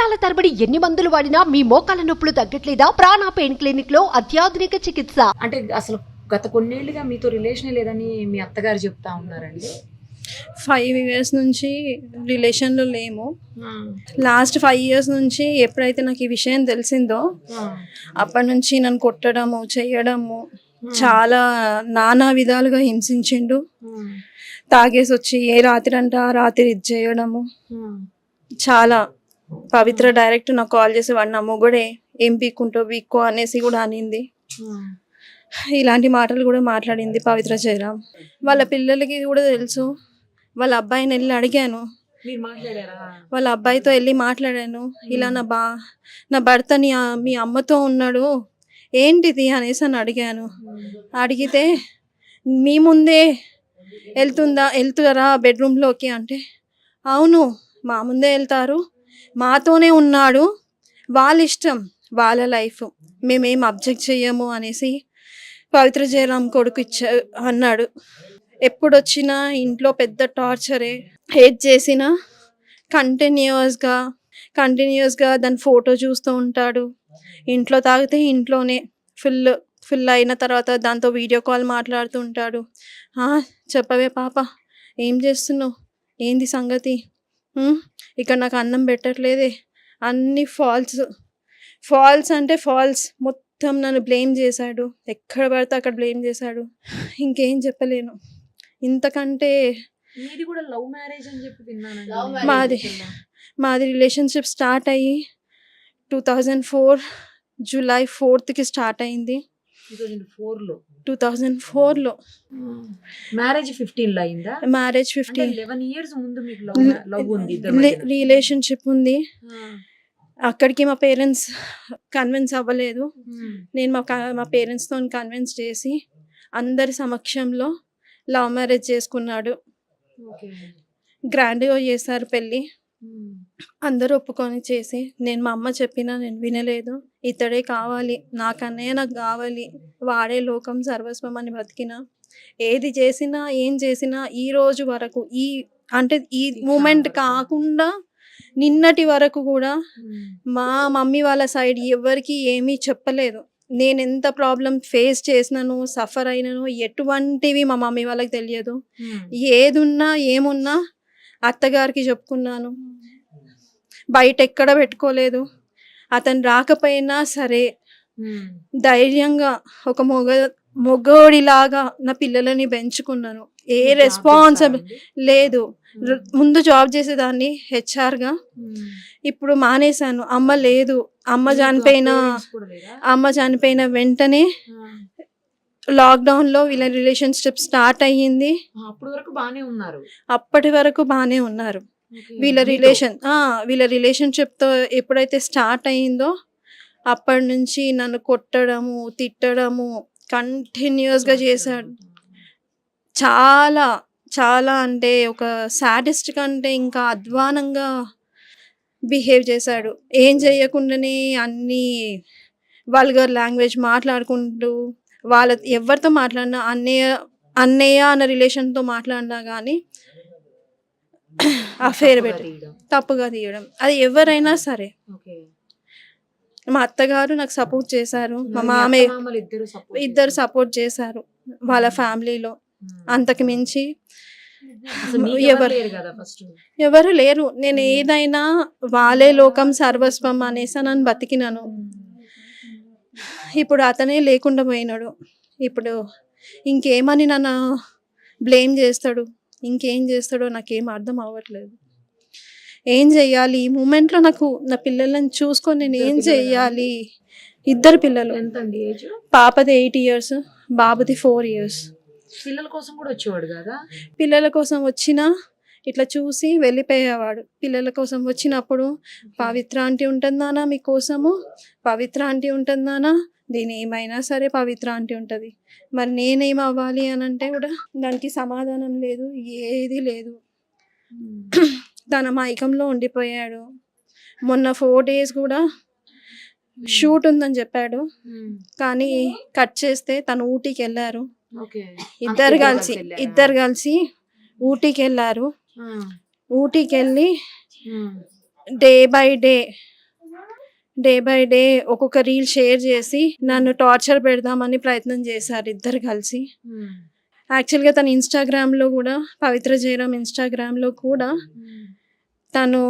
సంవత్సరాల తరబడి ఎన్ని మందులు వాడినా మీ మోకాల నొప్పులు తగ్గట్లేదా? ప్రాణ పెయిన్ క్లినిక్లో అత్యాధునిక చికిత్స. అంటే అసలు గత కొన్నేళ్ళుగా మీతో రిలేషన్ లేదని మీ అత్తగారు చెప్తా ఉన్నారండి. ఫైవ్ ఇయర్స్ నుంచి రిలేషన్లో లేము. లాస్ట్ ఫైవ్ ఇయర్స్ నుంచి ఎప్పుడైతే నాకు ఈ విషయం తెలిసిందో అప్పటి నుంచి నన్ను కొట్టడము చేయడము చాలా నానా విధాలుగా హింసించిండు. తాగేసి వచ్చి ఏ రాత్రి అంటే ఆ రాత్రి ఇది చేయడము. చాలా పవిత్ర డైరెక్ట్ నాకు కాల్ చేసి వాడు నా మొగుడే ఏం పీక్కుంటో పీక్కో అనేసి కూడా అనింది. ఇలాంటి మాటలు కూడా మాట్లాడింది పవిత్ర జయరాం వాళ్ళ పిల్లలకి కూడా తెలుసు. వాళ్ళ అబ్బాయిని వెళ్ళి అడిగాను. వాళ్ళ అబ్బాయితో వెళ్ళి మాట్లాడాను. ఇలా నా బా నా భర్త మీ అమ్మతో ఉన్నాడు. ఏంటిది అనేసి అని అడిగాను. అడిగితే మీ ముందే వెళ్తుందా వెళ్తారా బెడ్రూమ్లోకి? అంటే అవును మా ముందే వెళ్తారు. మాతోనే ఉన్నాడు. వాళ్ళ ఇష్టం వాళ్ళ లైఫ్. మేమేం అబ్జెక్ట్ చెయ్యము అనేసి పవిత్ర జయరాం కొడుకు ఇచ్చా అన్నాడు. ఎప్పుడొచ్చినా ఇంట్లో పెద్ద టార్చరే. హేట్ చేసినా కంటిన్యూస్గా కంటిన్యూస్గా దాని ఫోటో చూస్తూ ఉంటాడు. ఇంట్లో తాగితే ఇంట్లోనే ఫుల్ ఫుల్ అయిన తర్వాత దాంతో వీడియో కాల్ మాట్లాడుతూ ఉంటాడు. చెప్పవే పాప ఏం చేస్తున్నావు? ఏంది సంగతి? ఇక్కడ నాకు అన్నం పెట్టట్లేదే. అన్ని ఫాల్స్. ఫాల్స్ అంటే ఫాల్స్. మొత్తం నన్ను బ్లేమ్ చేశాడు. ఎక్కడ పడితే అక్కడ బ్లేమ్ చేశాడు. ఇంకేం చెప్పలేను. ఇంతకంటే మీది కూడా లవ్ మ్యారేజ్ అని చెప్పి మాది. మాది రిలేషన్షిప్ స్టార్ట్ అయ్యి టూ థౌజండ్ ఫోర్ జూలై ఫోర్త్కి స్టార్ట్ అయింది. టూ థౌజండ్ ఫోర్లో టూ థౌజండ్ ఫోర్లో మ్యారేజ్ ఫిఫ్టీన్లో అయిందా? మ్యారేజ్ ఫిఫ్టీన్ లెవెన్ ఇయర్స్ ముందు మీకు లవ్ ఉంది. రిలేషన్షిప్ ఉంది. ఆ. అక్కడికి మా పేరెంట్స్ కన్విన్స్ అవ్వలేదు. ఉమ్. నేను మా మా పేరెంట్స్తో కన్విన్స్ చేసి అందరి సమక్షంలో లవ్ మ్యారేజ్ చేసుకున్నాడు. గ్రాండ్గా చేశారు పెళ్ళి. ఉమ్. అందరూ ఒప్పుకొని చేసి నేను మా అమ్మ చెప్పినా నేను వినలేదు. ఇతడే కావాలి నాకన్నయ్య నాకు కావాలి. వాడే లోకం సర్వస్వం అని బతికిన. ఏది చేసినా ఏం చేసినా ఈ రోజు వరకు ఈ అంటే ఈ మూమెంట్ కాకుండా నిన్నటి వరకు కూడా. మా మమ్మీ వాళ్ళ సైడ్ ఎవరికి ఏమీ చెప్పలేదు. నేను ఎంత ప్రాబ్లం ఫేస్ చేసినాను సఫర్ అయినాను ఎటువంటివి మా మమ్మీ వాళ్ళకి తెలియదు. ఏదున్నా ఏమున్నా అత్తగారికి చెప్పుకున్నాను. బయట ఎక్కడ పెట్టుకోలేదు. అతను రాకపోయినా సరే. ధైర్యంగా ఒక మొగ మొగోడిలాగా నా పిల్లలని పెంచుకున్నాను ఏ రెస్పాన్సిబుల్? లేదు ముందు జాబ్ చేసేదాన్ని హెచ్ఆర్గా. ఇప్పుడు మానేశాను అమ్మ లేదు అమ్మ చనిపోయిన? అమ్మ చనిపోయిన వెంటనే ఆ. లాక్డౌన్లో వీళ్ళ రిలేషన్షిప్ స్టార్ట్ అయ్యింది అప్పటి వరకు బానే ఉన్నారు అప్పటి వరకు బాగానే ఉన్నారు. వీళ్ళ? రిలేషన్ వీళ్ళ రిలేషన్షిప్తో ఎప్పుడైతే స్టార్ట్ అయిందో అప్పటి నుంచి నన్ను కొట్టడము తిట్టడము కంటిన్యూస్గా చేశాడు. చాలా చాలా అంటే ఒక సాడెస్ట్ కంటే ఇంకా అధ్వానంగా బిహేవ్ చేశాడు. ఏం చేయకుండానే అన్ని వల్గర్ లాంగ్వేజ్ మాట్లాడుకుంటూ వాళ్ళ ఎవరితో మాట్లాడినా అన్నయ్య అన్నయ్య అన్న రిలేషన్తో మాట్లాడినా కానీ అఫేర్ తప్పుగా పెట్టి. తీయడం. తప్పుగా తీయడం. అది ఎవరైనా సరే. మా అత్తగారు నాకు సపోర్ట్ చేశారు. మా మామయ్య ఇద్దరు? సపోర్ట్ చేశారు? వాళ్ళ ఫ్యామిలీలో. అంతకు మించి ఎవరు ఎవరు లేరు. నేను ఏదైనా వాళ్ళే లోకం సర్వస్వం అనేసి నన్ను బతికినాను. ఇప్పుడు అతనే లేకుండా పోయినాడు. ఇప్పుడు ఇంకేమని నన్ను బ్లేమ్ చేస్తాడు? ఇంకేం చేస్తాడో నాకేం అర్థం అవ్వట్లేదు. ఏం చెయ్యాలి? ఈ మూమెంట్లో నాకు నా పిల్లలను చూసుకొని నేను ఏం? చెయ్యాలి? ఇద్దరు పిల్లలు. పాపది ఎయిట్ ఇయర్స్ బాబుది ఫోర్ ఇయర్స్. పిల్లల కోసం కూడా వచ్చేవాడు కదా? పిల్లల కోసం వచ్చినా ఇట్లా చూసి వెళ్ళిపోయేవాడు. పిల్లల కోసం వచ్చినప్పుడు పవిత్ర ఆంటీ ఉంటుందానా మీకోసము? పవిత్ర ఆంటీ ఉంటుందానా? దీని ఏమైనా సరే పవిత్ర ఆంటీ ఉంటుంది మరి నేనేం అవ్వాలి అని అంటే కూడా దానికి సమాధానం లేదు ఏది లేదు తన మైకంలో ఉండిపోయాడు మొన్న ఫోర్ డేస్ కూడా షూట్ ఉందని చెప్పాడు. కానీ కట్ చేస్తే తను ఊటీకి వెళ్ళారు ఇద్దరు కలిసి? ఇద్దరు కలిసి ఊటీకి వెళ్ళారు. ఊటీకి వెళ్ళి. Day by day day by day ఒక్కొక్క రీల్ షేర్ చేసి నన్ను టార్చర్ పెడదామని ప్రయత్నం చేశారు ఇద్దరు కలిసి. యాక్చువల్గా తన ఇన్స్టాగ్రామ్లో కూడా పవిత్ర జయరామ్ ఇన్స్టాగ్రామ్లో కూడా తను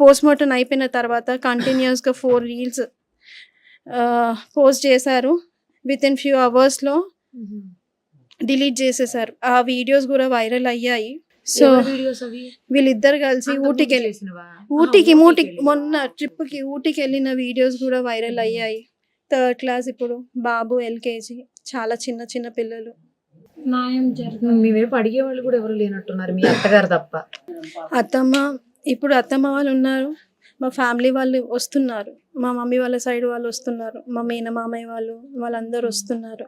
పోస్ట్ మార్టం అయిపోయిన తర్వాత కంటిన్యూస్గా ఫోర్ రీల్స్ పోస్ట్ చేశారు. విత్ ఇన్ ఫ్యూ అవర్స్లో డిలీట్ చేసేసారు ఆ వీడియోస్ కూడా వైరల్ అయ్యాయి. సో వీళ్ళిద్దరు కలిసి ఊటీకి వెళ్ళి? ఊటీకి వెళ్ళి. మొన్న ట్రిప్కి ఊటీకి వెళ్ళిన వీడియోస్ కూడా వైరల్ అయ్యాయి. థర్డ్ క్లాస్ ఇప్పుడు బాబు ఎల్కేజీ చాలా చిన్న చిన్న పిల్లలు. న్యాయం జరగాలి మీ వైపు అడిగే వాళ్ళు కూడా ఎవరు లేనట్టున్నారు మీ అత్తగారు తప్ప. అత్తమ్మ ఇప్పుడు అత్తమ్మ వాళ్ళు ఉన్నారు. మా ఫ్యామిలీ వాళ్ళు వస్తున్నారు. మా మమ్మీ వాళ్ళ సైడ్ వాళ్ళు వస్తున్నారు. మా మేనమామయ్య వాళ్ళు వాళ్ళందరూ వస్తున్నారు.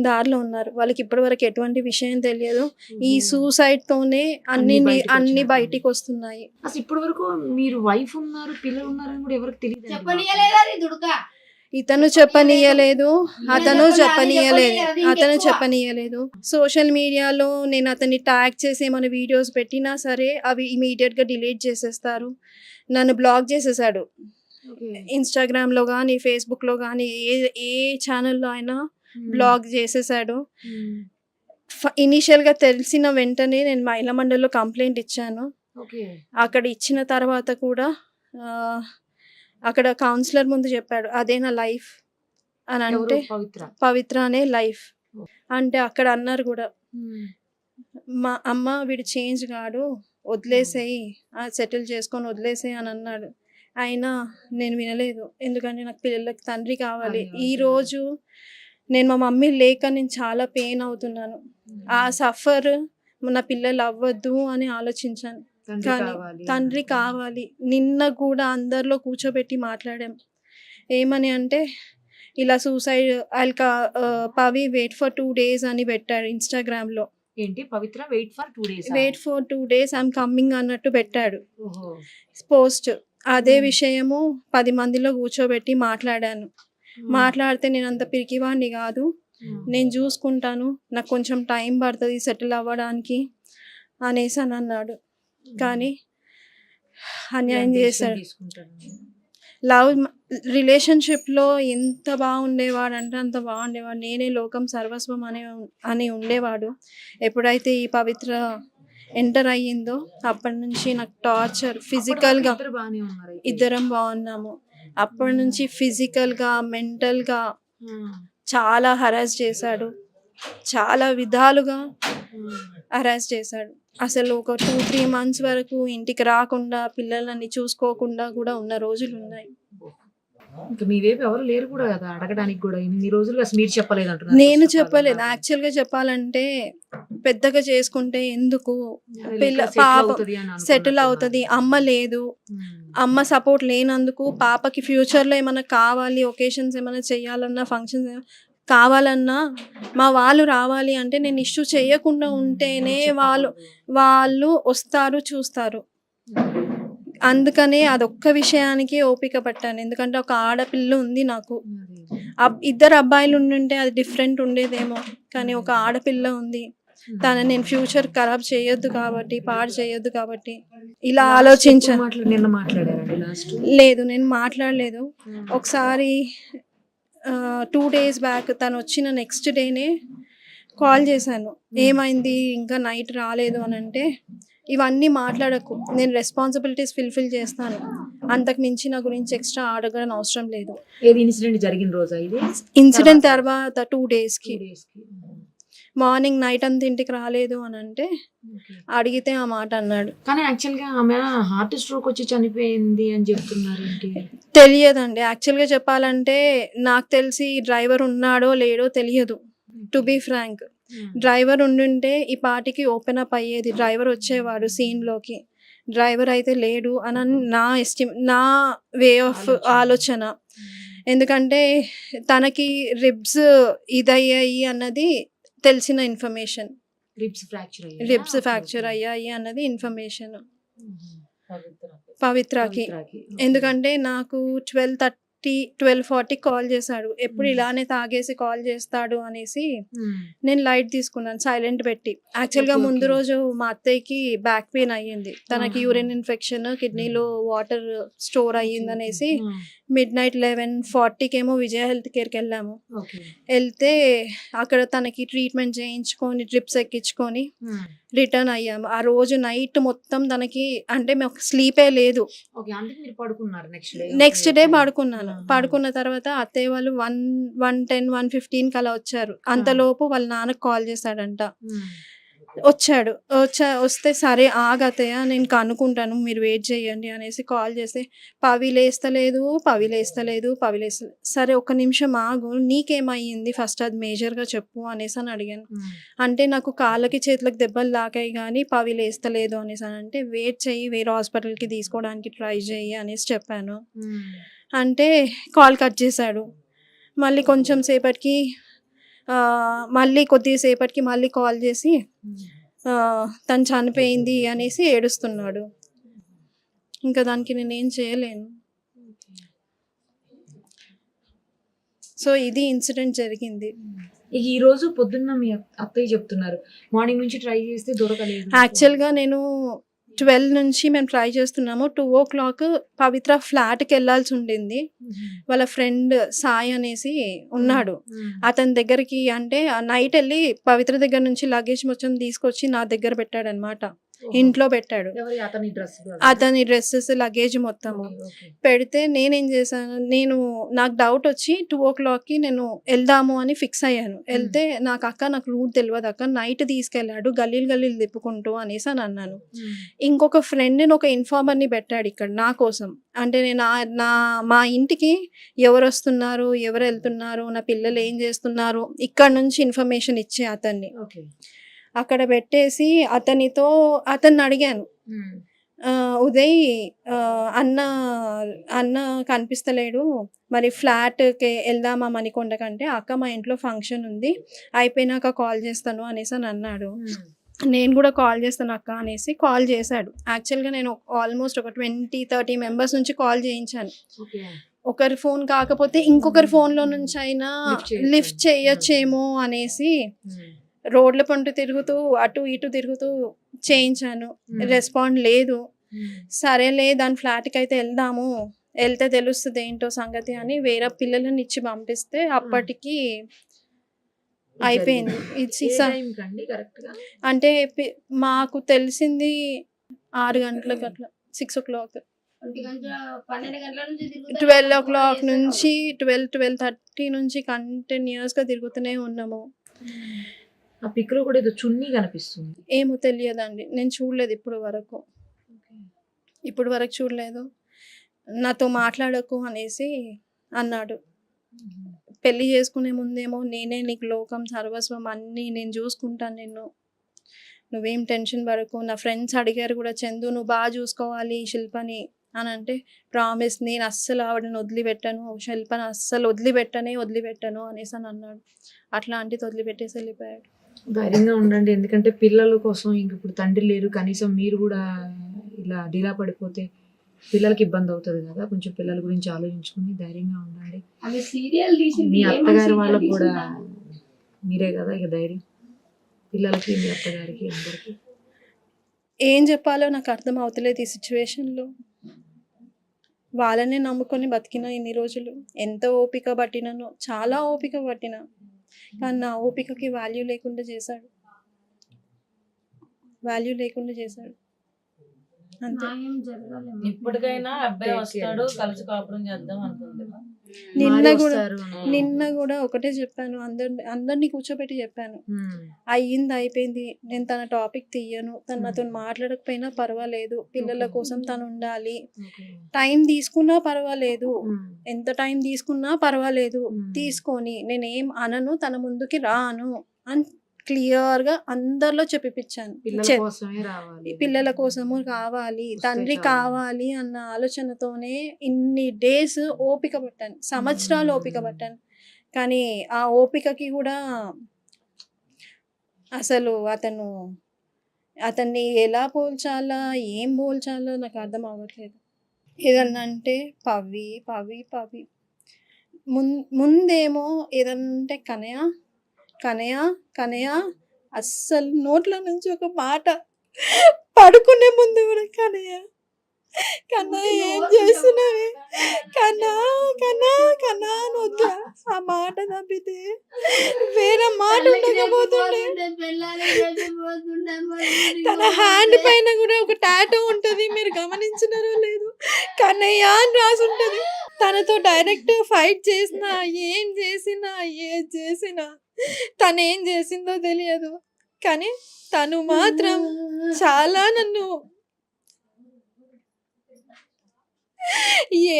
దారిలో ఉన్నారు. వాళ్ళకి ఇప్పటి వరకు ఎటువంటి విషయం తెలియదు. ఈ సూసైడ్ తోనే అన్ని అన్ని బయటకు వస్తున్నాయి. అసలు ఇప్పటి వరకు మీరు వైఫ్ ఉన్నారు పిల్లలు ఉన్నారని కూడా ఎవరికి తెలియదు ఇతను చెప్పనీయలేదు అతను చెప్పని- చెప్పనీయలేదు అతను. చెప్పనీయలేదు. సోషల్ మీడియాలో నేను అతన్ని ట్యాగ్ చేసి ఏమైనా వీడియోస్ పెట్టినా సరే అవి ఇమీడియట్గా డిలీట్ చేసేస్తారు. నన్ను బ్లాక్ చేసేసాడు. ఇన్స్టాగ్రామ్లో కానీ ఫేస్బుక్లో కానీ ఏ ఏ ఛానల్లో అయినా బ్లాక్ చేసేసాడు. ఇనీషియల్గా తెలిసిన వెంటనే నేను మహిళా మండలిలో కంప్లైంట్ ఇచ్చాను. అక్కడ ఇచ్చిన తర్వాత కూడా అక్కడ కౌన్సిలర్ ముందు చెప్పాడు అదే నా లైఫ్ అని అంటే పవిత్ర. అనే లైఫ్. అంటే అక్కడ అన్నారు కూడా మా అమ్మ వీడు చేంజ్ కాడు వదిలేసేయి సెటిల్ చేసుకొని వదిలేసేయి అని అన్నాడు. అయినా నేను వినలేదు. ఎందుకంటే నాకు పిల్లలకి తండ్రి కావాలి. ఈ. రోజు నేను మా మమ్మీ లేక నేను చాలా పెయిన్ అవుతున్నాను. ఆ సఫర్ నా పిల్లలు అవ్వద్దు అని ఆలోచించాను. కానీ. తండ్రి కావాలి. నిన్న కూడా అందరిలో కూర్చోబెట్టి మాట్లాడాం. ఏమని అంటే ఇలా suicide Alka Pavi wait for two days అని పెట్టాడు ఇన్స్టాగ్రామ్లో ఏంటి? Pavitra wait for two days wait for two days I'm coming అన్నట్టు పెట్టాడు. పోస్ట్ అదే. విషయము పది మందిలో కూర్చోబెట్టి మాట్లాడాను. మాట్లాడితే నేను అంత పిరికివాడిని కాదు నేను చూసుకుంటాను. నాకు కొంచెం టైం పడుతుంది సెటిల్ అవ్వడానికి అనేసి అని అన్నాడు. కానీ అన్యాయం చేశాడు. లవ్ రిలేషన్షిప్లో ఎంత బాగుండేవాడు అంటే అంత బాగుండేవాడు. నేనే లోకం సర్వస్వం అనే అని ఉండేవాడు. ఎప్పుడైతే ఈ పవిత్ర ఎంటర్ అయ్యిందో అప్పటి నుంచి నాకు టార్చర్ ఫిజికల్గా. ఇద్దరం బాగున్నాము. అప్పటి నుంచి ఫిజికల్గా మెంటల్గా గా చాలా హరాస్ చేశాడు. చాలా విధాలుగా హరాస్ చేశాడు. అసలు ఒక టూ త్రీ మంత్స్ వరకు ఇంటికి రాకుండా పిల్లలని చూసుకోకుండా కూడా ఉన్న రోజులు ఉన్నాయి. ఇంకా మీ వైపు ఎవరు లేరు కూడా కదా అడగడానికి కూడా. ఇన్ని రోజులు అసలు మీరు చెప్పలేదు అంటున్నారు నేను చెప్పలేదు. యాక్చువల్గా చెప్పాలంటే పెద్దగా చేసుకుంటే ఎందుకు? పిల్ల- పాప సెటిల్ అవుతుంది. అమ్మ లేదు. అమ్మ సపోర్ట్ లేనందుకు పాపకి ఫ్యూచర్లో ఏమైనా కావాలి ఒకేషన్స్ ఏమైనా చేయాలన్నా ఫంక్షన్స్ కావాలన్నా మా వాళ్ళు రావాలి అంటే నేను ఇష్యూ చేయకుండా ఉంటేనే వాళ్ళు వాళ్ళు వస్తారు చూస్తారు. అందుకనే అదొక్క విషయానికి ఓపిక పట్టాను. ఎందుకంటే ఒక ఆడపిల్ల ఉంది నాకు. అబ్- ఇద్దరు అబ్బాయిలు ఉండుంటే అది డిఫరెంట్ ఉండేదేమో. కానీ ఒక ఆడపిల్ల ఉంది. తన నేను ఫ్యూచర్ ఖరాబ్ చేయొద్దు కాబట్టి పాడు చేయొద్దు కాబట్టి ఇలా ఆలోచించాను లేదు నేను మాట్లాడలేదు. ఒకసారి టూ డేస్ బ్యాక్ తను వచ్చిన నెక్స్ట్ డేనే కాల్ చేశాను. ఏమైంది? ఇంకా నైట్ రాలేదు అని అంటే ఇవన్నీ మాట్లాడకు. నేను రెస్పాన్సిబిలిటీస్ ఫుల్ఫిల్ చేస్తాను. అంతకు మించి నా గురించి ఎక్స్ట్రా అడగడం అవసరం లేదు. ఏది ఇన్సిడెంట్ జరిగిన రోజా ఇది? ఇన్సిడెంట్ తర్వాత? టూ డేస్కి. మార్నింగ్ నైట్ అంతా ఇంటికి రాలేదు అని అంటే. అడిగితే ఆ మాట అన్నాడు. కానీ యాక్చువల్గా ఆమె హార్ట్ స్ట్రోక్ వచ్చి చనిపోయింది అని చెప్తున్నారు తెలియదండి. యాక్చువల్గా చెప్పాలంటే నాకు తెలిసి డ్రైవర్ ఉన్నాడో లేడో తెలియదు. టు బీ ఫ్రాంక్ డ్రైవర్ ఉండుంటే ఈ పాటికి ఓపెన్ అప్ అయ్యేది డ్రైవర్ వచ్చేవాడు సీన్లోకి. డ్రైవర్ అయితే లేడు అని నా ఎస్టిమ్ నా వే ఆఫ్ ఆలోచన. ఎందుకంటే తనకి రిబ్స్ ఇదయ్యాయి అన్నది తెలిసిన information. Ribs fracture ribs fracture అయ్యాయి అన్నది ఇన్ఫర్మేషన్. పవిత్రకి. ఎందుకంటే నాకు twelve thirty twelve forty call చేశాడు. ఎప్పుడు. ఇలానే తాగేసి కాల్ చేస్తాడు అనేసి నేను లైట్ తీసుకున్నాను సైలెంట్ పెట్టి. యాక్చువల్గా ముందు. రోజు మా అత్తయ్యకి బ్యాక్ పెయిన్ అయ్యింది. తనకి. యూరిన్ ఇన్ఫెక్షన్ కిడ్నీలో వాటర్ స్టోర్ అయ్యింది అనేసి మిడ్ నైట్ లెవెన్ ఫార్టీకి ఏమో విజయ హెల్త్ కేర్కి వెళ్ళాము. వెళ్తే అక్కడ తనకి ట్రీట్మెంట్ చేయించుకొని డ్రిప్స్ ఎక్కించుకొని రిటర్న్ అయ్యాము. ఆ రోజు నైట్ మొత్తం తనకి అంటే మాకు స్లీపే లేదు. నెక్స్ట్ డే నెక్స్ట్ డే పడుకున్నాను. పడుకున్న తర్వాత అత్తయ్య వాళ్ళు వన్ వన్ టెన్ వన్ ఫిఫ్టీన్కి అలా వచ్చారు. అంతలోపు వాళ్ళ నాన్నకు కాల్ చేశాడంట. వచ్చాడు. వచ్చా వస్తే సరే ఆగతయ్య నేను కనుక్కుంటాను మీరు వెయిట్ చేయండి అనేసి కాల్ చేస్తే పవి లేస్తలేదు పవి లేస్తలేదు పవి లేస్తలేదు సరే ఒక్క నిమిషం ఆగు నీకేమయ్యింది? ఫస్ట్ అది మేజర్గా చెప్పు అనేసి అని అడిగాను. అంటే నాకు కాళ్ళకి చేతులకు దెబ్బలు తాకాయి కానీ పవి లేస్తలేదు అనేసి అని అంటే వెయిట్ చెయ్యి వేరే హాస్పిటల్కి తీసుకోవడానికి ట్రై చెయ్యి అనేసి చెప్పాను. అంటే కాల్ కట్ చేశాడు. మళ్ళీ కొంచెం సేపటికి మళ్ళీ కొద్దిసేపటికి మళ్ళీ కాల్ చేసి తను చనిపోయింది అనేసి ఏడుస్తున్నాడు. ఇంకా దానికి నేనేం చేయలేను. సో ఇది ఇన్సిడెంట్ జరిగింది. ఇక ఈ రోజు పొద్దున్న మీ అత్త- అత్తయ్య చెప్తున్నారు. మార్నింగ్ నుంచి ట్రై చేస్తే దొరకలేదు. యాక్చువల్గా నేను ట్వెల్వ్ నుంచి మేము ట్రై చేస్తున్నాము. టూ ఓ క్లాక్ పవిత్ర ఫ్లాట్కి వెళ్ళాల్సి ఉండింది. వాళ్ళ ఫ్రెండ్ సాయి అనేసి ఉన్నాడు. అతని దగ్గరికి అంటే నైట్ వెళ్ళి పవిత్ర దగ్గర నుంచి లగేజ్ మొత్తం తీసుకొచ్చి నా దగ్గర పెట్టాడనమాట. ఇంట్లో పెట్టాడు. అతని డ్రెస్ అతని డ్రెస్సెస్ లగేజ్ మొత్తము. పెడితే నేనేం చేశాను నేను నాకు డౌట్ వచ్చి టూ ఓ క్లాక్కి నేను వెళ్దాము అని ఫిక్స్ అయ్యాను. వెళ్తే నాకు అక్క నాకు రూట్ తెలియదు అక్క నైట్ తీసుకెళ్ళాడు గల్లీలు గల్లీలు తిప్పుకుంటూ అనేసి అని అన్నాను. ఇంకొక ఫ్రెండ్ని ఒక ఇన్ఫార్మర్ని పెట్టాడు ఇక్కడ నా కోసం. అంటే నేను నా మా ఇంటికి ఎవరు వస్తున్నారు ఎవరు వెళ్తున్నారు నా పిల్లలు ఏం చేస్తున్నారు ఇక్కడ నుంచి ఇన్ఫర్మేషన్ ఇచ్చే అతన్ని. ఓకే. అక్కడ పెట్టేసి అతనితో అతన్ని అడిగాను. ఉదయ్ అన్న అన్న కనిపిస్తలేడు. మరి ఫ్లాట్కి వెళ్దామా మణికొండ కంటే? అక్క మా ఇంట్లో ఫంక్షన్ ఉంది. అయిపోయినాక కాల్ చేస్తాను అనేసి అని అన్నాడు. నేను కూడా కాల్ చేస్తాను అక్క అనేసి కాల్ చేశాడు. యాక్చువల్గా నేను ఆల్మోస్ట్ ఒక ట్వంటీ థర్టీ మెంబర్స్ నుంచి కాల్ చేయించాను. ఒకరి ఫోన్ కాకపోతే ఇంకొకరి ఫోన్లో నుంచి అయినా. లిఫ్ట్ చేయొచ్చేమో అనేసి రోడ్ల పంట తిరుగుతూ అటు ఇటు తిరుగుతూ చేయించాను. రెస్పాండ్ లేదు. సరేలే దాని ఫ్లాట్కి అయితే వెళ్దాము. వెళ్తే తెలుస్తుంది ఏంటో సంగతి అని వేరే పిల్లలని ఇచ్చి పంపిస్తే అప్పటికి అయిపోయింది. ఇచ్చి స- కండి కరెక్ట్గా? అంటే మాకు తెలిసింది ఆరు గంటలకు అట్లా సిక్స్ ఓ క్లాక్ గంటల ట్వెల్వ్ ఓ క్లాక్. నుంచి ట్వెల్వ్ ట్వెల్వ్ థర్టీ నుంచి కంటిన్యూస్గా తిరుగుతూనే ఉన్నాము. ఆ పిక్లో కూడా ఏదో చున్నీ కనిపిస్తుంది. ఏమో తెలియదండి. నేను చూడలేదు ఇప్పుడు వరకు. ఇప్పుడు వరకు చూడలేదు. నాతో మాట్లాడకు అనేసి అన్నాడు. పెళ్ళి చేసుకునే ముందేమో నేనే నీకు లోకం సర్వస్వం అన్నీ నేను చూసుకుంటాను నిన్ను. నువ్వేం టెన్షన్ పడకు. నా ఫ్రెండ్స్ అడిగారు కూడా చందు నువ్వు బాగా చూసుకోవాలి శిల్పని. అని అంటే ప్రామిస్ నేను అస్సలు ఆవిడని వదిలిపెట్టాను. శిల్పని అస్సలు వదిలిపెట్టనే వదిలిపెట్టాను. అనేసి అని అన్నాడు. అట్లాంటిది వదిలిపెట్టేసి వెళ్ళిపోయాడు. ధైర్యంగా ఉండండి. ఎందుకంటే పిల్లల కోసం ఇంక ఇప్పుడు తండ్రి లేరు. కనీసం మీరు కూడా ఇలా డీలా పడిపోతే పిల్లలకి ఇబ్బంది అవుతుంది కదా. కొంచెం పిల్లల గురించి ఆలోచించుకుని ధైర్యంగా ఉండండి. మీ అత్తగారి వాళ్ళకి కూడా? మీరే కదా ఇక ధైర్యం. పిల్లలకి మీ అత్తగారికి అందరికి. ఏం చెప్పాలో నాకు అర్థం అవుతలేదు ఈ సిచ్యువేషన్లో వాళ్ళనే నమ్ముకొని బతికిన ఇన్ని రోజులు. ఎంత ఓపిక పట్టిననో చాలా ఓపిక పట్టిన. కానీ నా ఓపికకి వాల్యూ లేకుండా చేశాడు. వాల్యూ లేకుండా చేశాడు. ఇప్పటికైనా అబ్బాయి వస్తాడు కలిసి కాపురం చేద్దాం అనుకుంది. నిన్న కూడా. నిన్న కూడా ఒకటే చెప్పాను. అందరిని అందరినీ కూర్చోబెట్టి చెప్పాను. అయ్యింది అయిపోయింది. నేను తన టాపిక్ తీయను. తను నాతో మాట్లాడకపోయినా పర్వాలేదు. పిల్లల. కోసం తను ఉండాలి. టైం తీసుకున్నా పర్వాలేదు. ఎంత టైం తీసుకున్నా పర్వాలేదు. తీసుకొని నేనేం అనను తన ముందుకి రాను. అని క్లియర్గా అందరిలో చెప్పిపించాను పిల్లల కోసమే రావాలి. పిల్లల కోసము కావాలి తండ్రి. కావాలి అన్న ఆలోచనతోనే ఇన్ని డేస్ ఓపిక పట్టాను. సంవత్సరాలు. ఓపిక పట్టాను. కానీ ఆ ఓపికకి కూడా అసలు అతను అతన్ని ఎలా పోల్చాలా ఏం పోల్చాలో నాకు అర్థం అవ్వట్లేదు. ఏదన్నా అంటే పవి పవి పవి. ముందేమో ఏదన్నా అంటే కనయ కనయ కనయ అస్సలు నోట్ల నుంచి ఒక మాట పడుకునే ముందు కూడా కనయ కన్నా ఏం చేస్తున్నావే? కన్నా కన్నా కన్నా వద్దు ఆ మాట తప్పితే వేరే మాట ఉండకపోతుండే. తన హ్యాండ్ పైన కూడా ఒక టాటో ఉంటుంది మీరు గమనించినారో లేదు. కన్నయ్య అని రాసి ఉంటుంది తనతో డైరెక్ట్ ఫైట్ చేసిన ఏం చేసి ఏ చేసినా తను ఏం చేసిందో తెలియదు. కానీ తను మాత్రం చాలా నన్ను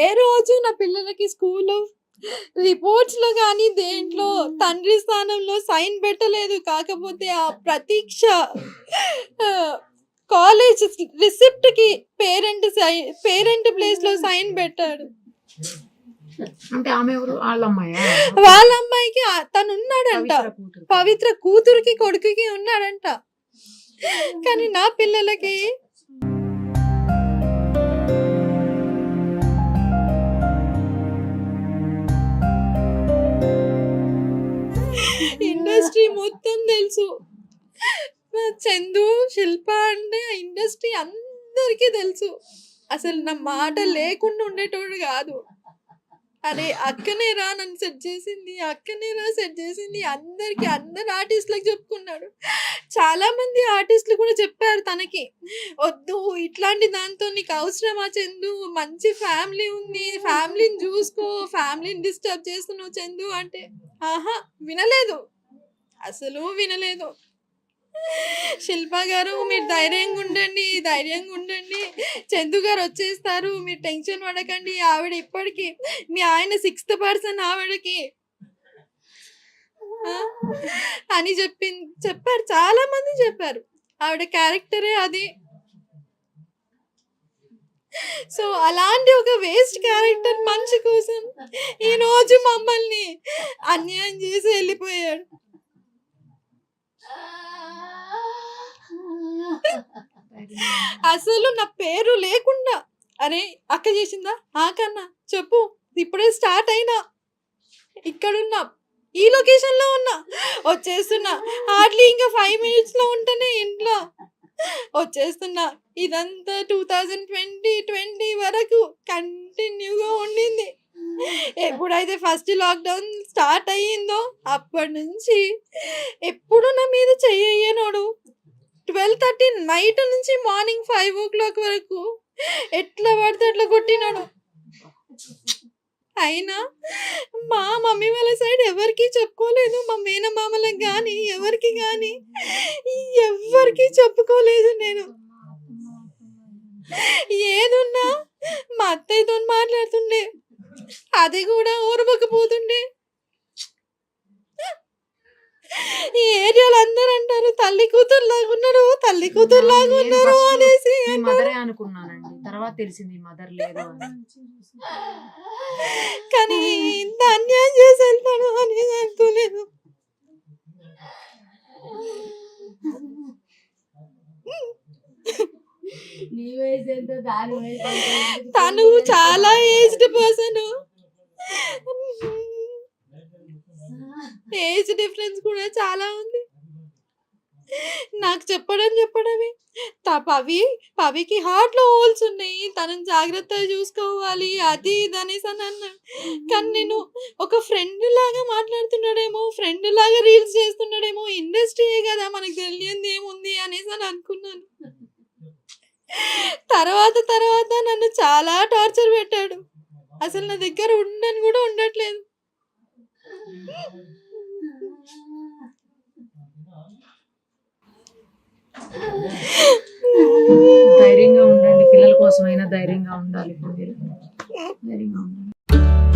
ఏ రోజు నా పిల్లలకి స్కూల్లో రిపోర్ట్స్లో కానీ దేంట్లో తండ్రి స్థానంలో సైన్ పెట్టలేదు. కాకపోతే ఆ ప్రతీక్ష కాలేజ్ రిసిప్ట్కి పేరెంట్ సైన్ పేరెంట్ ప్లేస్లో సైన్ పెట్టాడు. అంటే ఆమె ఎవరు? వాళ్ళ అమ్మాయా వాళ్ళ అమ్మాయికి తను ఉన్నాడంట పవిత్ర కూతురు. పవిత్ర కూతురికి కొడుకుకి ఉన్నాడంట. కానీ నా పిల్లలకి ఇండస్ట్రీ మొత్తం తెలుసు. చందు శిల్ప అంటే ఆ ఇండస్ట్రీ అందరికీ తెలుసు. అసలు నా మాట లేకుండా ఉండేటోడు కాదు. అరే అక్కనే రా నన్ను సెట్ చేసింది అక్కనే రా సెట్ చేసింది. అందరికి అందరు ఆర్టిస్టులకు చెప్పుకున్నాడు. చాలా మంది ఆర్టిస్టులు కూడా చెప్పారు తనకి వద్దు ఇట్లాంటి దాంతో నీకు అవసరమా చందు? మంచి ఫ్యామిలీ ఉంది ఫ్యామిలీని చూసుకో ఫ్యామిలీని డిస్టర్బ్ చేస్తున్నావు చందు అంటే ఆహా వినలేదు. అసలు వినలేదు. శిల్ప గారు మీరు ధైర్యంగా ఉండండి ధైర్యంగా ఉండండి. చందు గారు వచ్చేస్తారు మీరు టెన్షన్ పడకండి. ఆవిడ ఇప్పటికి మీ ఆయన సిక్స్త్ పర్సన్ ఆవిడకి. అని చెప్పి చెప్పారు చాలా మంది చెప్పారు. ఆవిడ క్యారెక్టరే అది. సో అలాంటి ఒక వేస్ట్ క్యారెక్టర్ మనిషి కోసం ఈ రోజు మమ్మల్ని అన్యాయం చేసి వెళ్ళిపోయాడు. అసలు నా పేరు లేకుండా. అరే అక్క చేసిందా? ఆ కన్నా. చెప్పు. ఇప్పుడే స్టార్ట్ అయినా. ఇక్కడున్నా. ఈ లొకేషన్లో ఉన్నా. వచ్చేస్తున్నా. హార్డ్లీ ఇంకా ఫైవ్ మినిట్స్లో ఉంటేనే ఇంట్లో. వచ్చేస్తున్నా. ఇదంతా టూ థౌజండ్ ట్వంటీ ట్వంటీ వరకు కంటిన్యూగా ఉండింది. ఎప్పుడైతే ఫస్ట్ లాక్డౌన్ స్టార్ట్ అయ్యిందో అప్పటి నుంచి ఎప్పుడు నా మీద చెయ్యనోడు ట్వెల్వ్ థర్టీ నైట్ నుంచి మార్నింగ్ ఫైవ్ ఓ క్లాక్ వరకు ఎట్లా పడితే అట్లా కొట్టినాడు. అయినా మా మమ్మీ వాళ్ళ సైడ్ ఎవరికి చెప్పుకోలేదు మా మేనమామలకు కానీ ఎవరికి కానీ ఎవరికి చెప్పుకోలేదు నేను. ఏదున్నా మా అత్తయ్యతో మాట్లాడుతుండే అది కూడా ఊరబకపోతుండే. ఈ ఏరియాలో అందరూ అంటారు తల్లి కూతురు లాగా ఉన్నారు తల్లి కూతురు లాగా ఉన్నారు అనేసి. మదరే అనుకున్నానండి తర్వాత తెలిసింది మదర్ లేదు అని కానీ ఇంత అన్యాయం చేసి వెళ్తాడు అని అనుకోలేదు? తను చాలా ఏజ్డ్ పర్సన్ ఏజ్ డిఫరెన్స్ కూడా చాలా ఉంది. నాకు చెప్పడం చెప్పడమే. తా పవి పవికి హార్ట్లో హోల్స్ ఉన్నాయి. తనని జాగ్రత్తగా చూసుకోవాలి. అది ఇది అనేసి అని అన్నాడు. కానీ నేను ఒక ఫ్రెండ్ లాగా మాట్లాడుతున్నాడేమో ఫ్రెండ్ లాగా రీల్స్ చేస్తున్నాడేమో ఇండస్ట్రీయే కదా మనకు తెలియంది ఏముంది అనేసి అని అనుకున్నాను. తర్వాత తర్వాత నన్ను చాలా టార్చర్ పెట్టాడు. అసలు నా దగ్గర ఉండని కూడా ఉండట్లేదు. ధైర్యంగా ఉండండి. పిల్లల కోసమైనా ధైర్యంగా ఉండాలి. ధైర్యంగా ఉండాలి